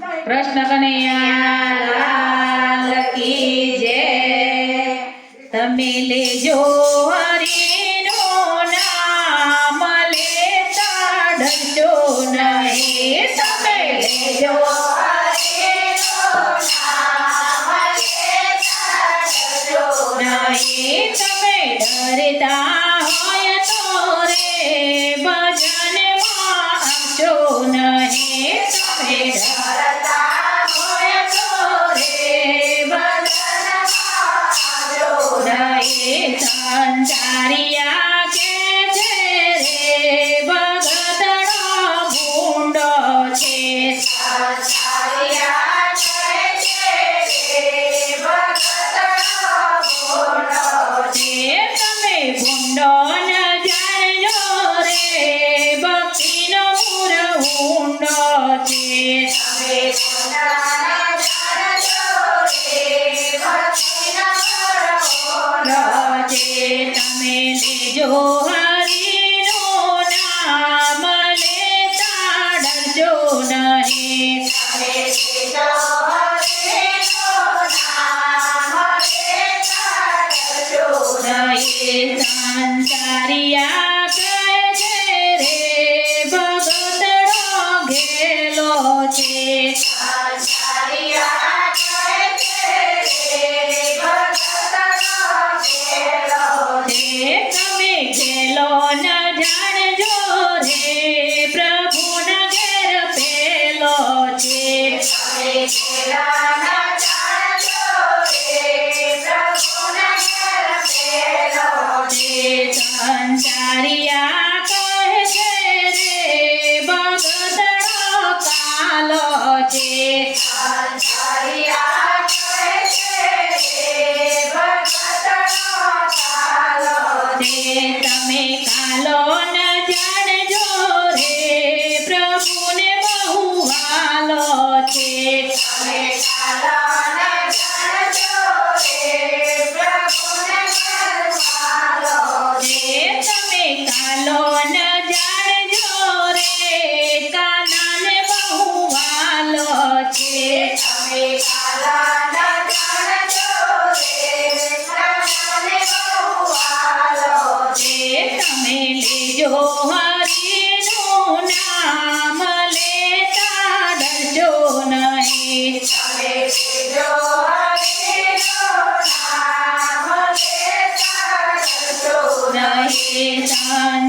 Krishna Kanaiya lucky જય તમે લેજો હરિનો નામ, લેતા ડરજો નહીં. તમે લેજો નહીં. તમે ડરતા Thank you. Shaitan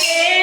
Yeah.